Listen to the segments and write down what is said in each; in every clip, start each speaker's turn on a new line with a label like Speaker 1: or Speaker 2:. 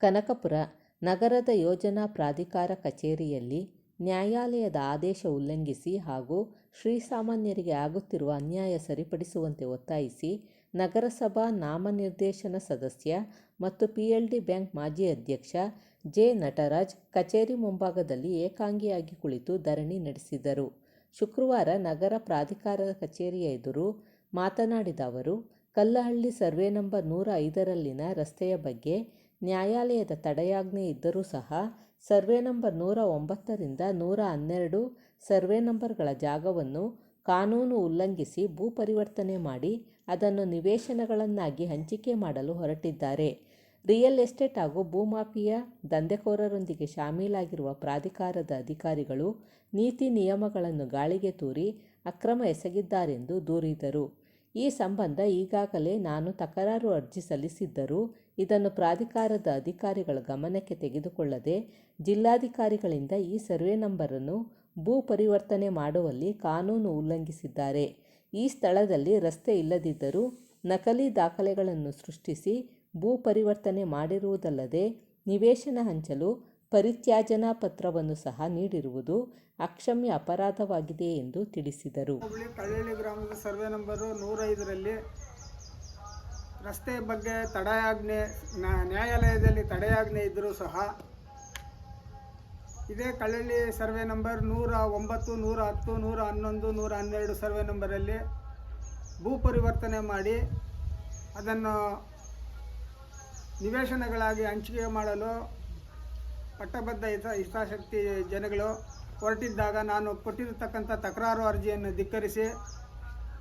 Speaker 1: ಕನಕಪುರ ನಗರದ ಯೋಜನಾ ಪ್ರಾಧಿಕಾರ ಕಚೇರಿಯಲ್ಲಿ ನ್ಯಾಯಾಲಯದ ಆದೇಶ ಉಲ್ಲಂಘಿಸಿ ಹಾಗೂ ಶ್ರೀಸಾಮಾನ್ಯರಿಗೆ ಆಗುತ್ತಿರುವ ಅನ್ಯಾಯ ಸರಿಪಡಿಸುವಂತೆ ಒತ್ತಾಯಿಸಿ ನಗರಸಭಾ ನಾಮನಿರ್ದೇಶನ ಸದಸ್ಯ ಮತ್ತು ಪಿಎಲ್ಡಿ ಬ್ಯಾಂಕ್ ಮಾಜಿ ಅಧ್ಯಕ್ಷ ಜೆ ನಟರಾಜ್ ಕಚೇರಿ ಮುಂಭಾಗದಲ್ಲಿ ಏಕಾಂಗಿಯಾಗಿ ಕುಳಿತು ಧರಣಿ ನಡೆಸಿದರು. ಶುಕ್ರವಾರ ನಗರ ಪ್ರಾಧಿಕಾರದ ಕಚೇರಿಯ ಎದುರು ಮಾತನಾಡಿದ ಅವರು, ಕಲ್ಲಹಳ್ಳಿ ಸರ್ವೆ ನಂಬರ್ ನೂರ ಐದರಲ್ಲಿನ ರಸ್ತೆಯ ಬಗ್ಗೆ ನ್ಯಾಯಾಲಯದ ತಡೆಯಾಜ್ಞೆ ಇದ್ದರೂ ಸಹ ಸರ್ವೆ ನಂಬರ್ ನೂರ ಒಂಬತ್ತರಿಂದ ನೂರ ಹನ್ನೆರಡು ಸರ್ವೆ ನಂಬರ್ಗಳ ಜಾಗವನ್ನು ಕಾನೂನು ಉಲ್ಲಂಘಿಸಿ ಭೂ ಪರಿವರ್ತನೆ ಮಾಡಿ ಅದನ್ನು ನಿವೇಶನಗಳನ್ನಾಗಿ ಹಂಚಿಕೆ ಮಾಡಲು ಹೊರಟಿದ್ದಾರೆ. ರಿಯಲ್ ಎಸ್ಟೇಟ್ ಹಾಗೂ ಭೂಮಾಫಿಯಾ ದಂಧೆಕೋರರೊಂದಿಗೆ ಶಾಮೀಲಾಗಿರುವ ಪ್ರಾಧಿಕಾರದ ಅಧಿಕಾರಿಗಳು ನೀತಿ ನಿಯಮಗಳನ್ನು ಗಾಳಿಗೆ ತೂರಿ ಅಕ್ರಮ ಎಸಗಿದ್ದಾರೆಂದು ದೂರಿದರು. ಈ ಸಂಬಂಧ ಈಗಾಗಲೇ ನಾನು ತಕರಾರು ಅರ್ಜಿ ಸಲ್ಲಿಸಿದ್ದರೂ ಇದನ್ನು ಪ್ರಾಧಿಕಾರದ ಅಧಿಕಾರಿಗಳ ಗಮನಕ್ಕೆ ತೆಗೆದುಕೊಳ್ಳದೆ ಜಿಲ್ಲಾಧಿಕಾರಿಗಳಿಂದ ಈ ಸರ್ವೆ ನಂಬರನ್ನು ಭೂ ಪರಿವರ್ತನೆ ಮಾಡುವಲ್ಲಿ ಕಾನೂನು ಉಲ್ಲಂಘಿಸಿದ್ದಾರೆ. ಈ ಸ್ಥಳದಲ್ಲಿ ರಸ್ತೆ ಇಲ್ಲದಿದ್ದರೂ ನಕಲಿ ದಾಖಲೆಗಳನ್ನು ಸೃಷ್ಟಿಸಿ ಭೂ ಪರಿವರ್ತನೆ ಮಾಡಿರುವುದಲ್ಲದೆ ನಿವೇಶನ ಹಂಚಲು ಪರಿತ್ಯಾಜನಾ ಪತ್ರವನ್ನು ಸಹ ನೀಡಿರುವುದು ಅಕ್ಷಮ್ಯ ಅಪರಾಧವಾಗಿದೆ ಎಂದು ತಿಳಿಸಿದರು
Speaker 2: ಹೋಬಳಿ ಕಳ್ಳಳ್ಳಿ ಗ್ರಾಮದ ಸರ್ವೆ ನಂಬರು ನೂರೈದರಲ್ಲಿ ರಸ್ತೆ ಬಗ್ಗೆ ತಡೆಯಾಜ್ಞೆ ನ್ಯಾಯಾಲಯದಲ್ಲಿ ತಡೆಯಾಜ್ಞೆ ಇದ್ದರೂ ಸಹ ಇದೇ ಕಳ್ಳಳ್ಳಿ ಸರ್ವೆ ನಂಬರ್ ನೂರ ಒಂಬತ್ತು, ನೂರ ಹತ್ತು, ನೂರ ಹನ್ನೊಂದು, ನೂರ ಹನ್ನೆರಡು ಸರ್ವೆ ನಂಬರಲ್ಲಿ ಭೂ ಪರಿವರ್ತನೆ ಮಾಡಿ ಅದನ್ನು ನಿವೇಶನಗಳಾಗಿ ಹಂಚಿಕೆ ಮಾಡಲು ಪಟ್ಟಬದ್ಧ ಹಿತ, ಹಿತಾಸಕ್ತಿ ಜನಗಳು ಹೊರಟಿದ್ದಾಗ ನಾನು ಕೊಟ್ಟಿರತಕ್ಕಂಥ ತಕರಾರು ಅರ್ಜಿಯನ್ನು ಧಿಕ್ಕರಿಸಿ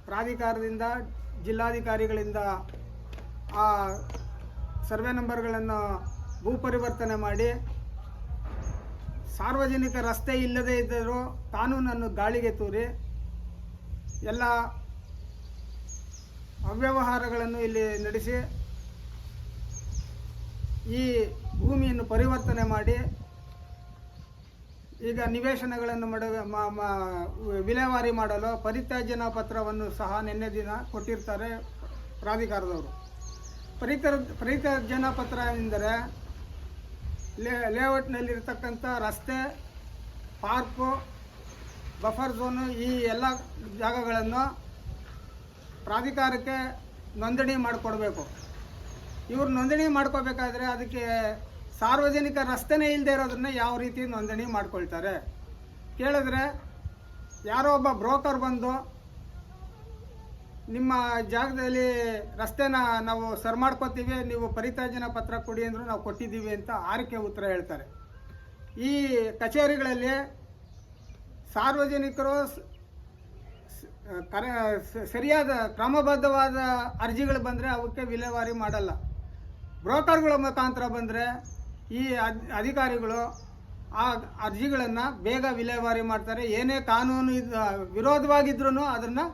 Speaker 2: ಪ್ರಾಧಿಕಾರದಿಂದ, ಜಿಲ್ಲಾಧಿಕಾರಿಗಳಿಂದ ಆ ಸರ್ವೆ ನಂಬರ್ಗಳನ್ನು ಭೂ ಪರಿವರ್ತನೆ ಮಾಡಿ, ಸಾರ್ವಜನಿಕ ರಸ್ತೆ ಇಲ್ಲದೇ ಇದ್ದರೂ ಕಾನೂನನ್ನು ಗಾಳಿಗೆ ತೂರಿ, ಎಲ್ಲ ಅವ್ಯವಹಾರಗಳನ್ನು ಇಲ್ಲಿ ನಡೆಸಿ, ಈ ಭೂಮಿಯನ್ನು ಪರಿವರ್ತನೆ ಮಾಡಿ, ಈಗ ನಿವೇಶನಗಳನ್ನು ಮಾಡ ವಿಲೇವಾರಿ ಮಾಡಲು ಪರಿತ್ಯಾಜ್ಯನ ಪತ್ರವನ್ನು ಸಹ ನಿನ್ನೆ ದಿನ ಕೊಟ್ಟಿರ್ತಾರೆ ಪ್ರಾಧಿಕಾರದವರು. ಪರಿತ್ಯ ಪರಿತರ್ಜನಾ ಪತ್ರ ಎಂದರೆ ಲೇ ಲೇಔಟ್ನಲ್ಲಿರ್ತಕ್ಕಂಥ ರಸ್ತೆ, ಪಾರ್ಕು, ಬಫರ್ ಝೋನು ಈ ಎಲ್ಲ ಜಾಗಗಳನ್ನು ಪ್ರಾಧಿಕಾರಕ್ಕೆ ನೋಂದಣಿ ಮಾಡಿಕೊಡ್ಬೇಕು. ಇವರು ನೋಂದಣಿ ಮಾಡ್ಕೋಬೇಕಾದ್ರೆ ಅದಕ್ಕೆ ಸಾರ್ವಜನಿಕ ರಸ್ತೆನೇ ಇಲ್ಲದೆ ಇರೋದನ್ನ ಯಾವ ರೀತಿ ನೋಂದಣಿ ಮಾಡ್ಕೊಳ್ತಾರೆ? ಕೇಳಿದ್ರೆ ಯಾರೋ ಒಬ್ಬ ಬ್ರೋಕರ್ ಬಂದು ನಿಮ್ಮ ಜಾಗದಲ್ಲಿ ರಸ್ತೆನ ನಾವು ಸರ್ ಮಾಡ್ಕೋತೀವಿ, ನೀವು ಪರಿತಾಜನ ಪತ್ರ ಕೊಡಿ ಅಂದರು ನಾವು ಕೊಟ್ಟಿದ್ದೀವಿ ಅಂತ ಆರಿಕೆ ಉತ್ತರ ಹೇಳ್ತಾರೆ. ಈ ಕಚೇರಿಗಳಲ್ಲಿ ಸಾರ್ವಜನಿಕರು ಕರ ಸರಿಯಾದ ಕ್ರಮಬದ್ಧವಾದ ಅರ್ಜಿಗಳು ಬಂದರೆ ಅವಕ್ಕೆ ವಿಲೇವಾರಿ ಮಾಡಲ್ಲ. ಬ್ರೋಕರ್ಗಳ ಮುಖಾಂತರ ಬಂದರೆ ಈ ಅಧಿಕಾರಿಗಳು ಆ ಅರ್ಜಿಗಳನ್ನು ಬೇಗ ವಿಲೇವಾರಿ ಮಾಡ್ತಾರೆ. ಏನೇ ಕಾನೂನು ವಿರೋಧವಾಗಿದ್ರೂ ಅದನ್ನು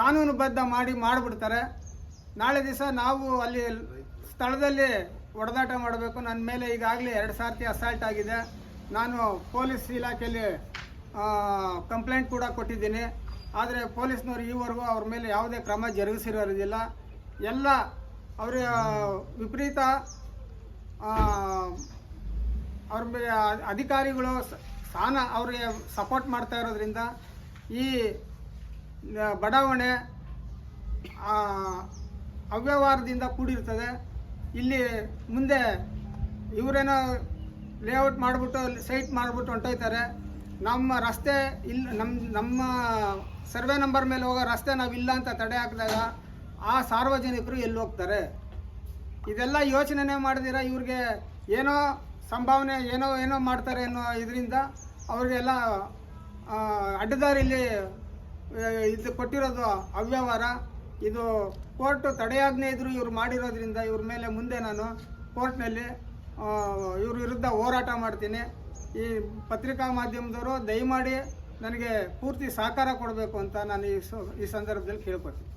Speaker 2: ಕಾನೂನುಬದ್ಧ ಮಾಡಿ ಮಾಡಿಬಿಡ್ತಾರೆ. ನಾಳೆ ದಿವಸ ನಾವು ಅಲ್ಲಿ ಸ್ಥಳದಲ್ಲಿ ಹೊಡೆದಾಟ ಮಾಡಬೇಕು. ನನ್ನ ಮೇಲೆ ಈಗಾಗಲೇ ಎರಡು ಸಾರ್ತಿ ಅಸಾಲ್ಟ್ ಆಗಿದೆ. ನಾನು ಪೊಲೀಸ್ ಇಲಾಖೆಯಲ್ಲಿ ಕಂಪ್ಲೇಂಟ್ ಕೂಡ ಕೊಟ್ಟಿದ್ದೀನಿ. ಆದರೆ ಪೊಲೀಸ್ನವರು ಈವರೆಗೂ ಅವ್ರ ಮೇಲೆ ಯಾವುದೇ ಕ್ರಮ ಜರುಗಿಸಿರೋದಿಲ್ಲ. ಎಲ್ಲ ಅವರ ವಿಪರೀತ ಅವ್ರ ಅಧಿಕಾರಿಗಳು ಸ್ಥಾನ ಅವ್ರಿಗೆ ಸಪೋರ್ಟ್ ಮಾಡ್ತಾ ಇರೋದ್ರಿಂದ ಈ ಬಡಾವಣೆ ಅವ್ಯವಹಾರದಿಂದ ಕೂಡಿರ್ತದೆ. ಇಲ್ಲಿ ಮುಂದೆ ಇವರೇನೋ ಲೇಔಟ್ ಮಾಡಿಬಿಟ್ಟು ಸೈಟ್ ಮಾಡಿಬಿಟ್ಟು ಹೊಂಟೋಯ್ತಾರೆ. ನಮ್ಮ ರಸ್ತೆ ಇಲ್ಲ ನಮ್ಮ ನಮ್ಮ ಸರ್ವೆ ನಂಬರ್ ಮೇಲೆ ಹೋಗೋ ರಸ್ತೆ ನಾವು ಇಲ್ಲ ಅಂತ ತಡೆ ಹಾಕಿದಾಗ ಆ ಸಾರ್ವಜನಿಕರು ಎಲ್ಲಿ ಹೋಗ್ತಾರೆ? ಇದೆಲ್ಲ ಯೋಚನೆನೇ ಮಾಡಿದಿರ ಇವ್ರಿಗೆ ಏನೋ ಸಂಭಾವನೆ, ಏನೋ ಏನೋ ಮಾಡ್ತಾರೆ ಅನ್ನೋ ಇದರಿಂದ ಅವ್ರಿಗೆಲ್ಲ ಅಡ್ಡದಾರಿಲಿ ಇದು ಕೊಟ್ಟಿರೋದು ಅವ್ಯವಹಾರ. ಇದು ಕೋರ್ಟ್ ತಡೆಯಾಜ್ಞೆ ಇದ್ರು ಇವ್ರು ಮಾಡಿರೋದ್ರಿಂದ ಇವ್ರ ಮೇಲೆ ಮುಂದೆ ನಾನು ಕೋರ್ಟ್ನಲ್ಲಿ ಇವ್ರ ವಿರುದ್ಧ ಹೋರಾಟ ಮಾಡ್ತೀನಿ. ಈ ಪತ್ರಿಕಾ ಮಾಧ್ಯಮದವರು ದಯಮಾಡಿ ನನಗೆ ಪೂರ್ತಿ ಸಹಕಾರ ಕೊಡಬೇಕು ಅಂತ ನಾನು ಈ ಸಂದರ್ಭದಲ್ಲಿ ಕೇಳ್ಕೊತೀನಿ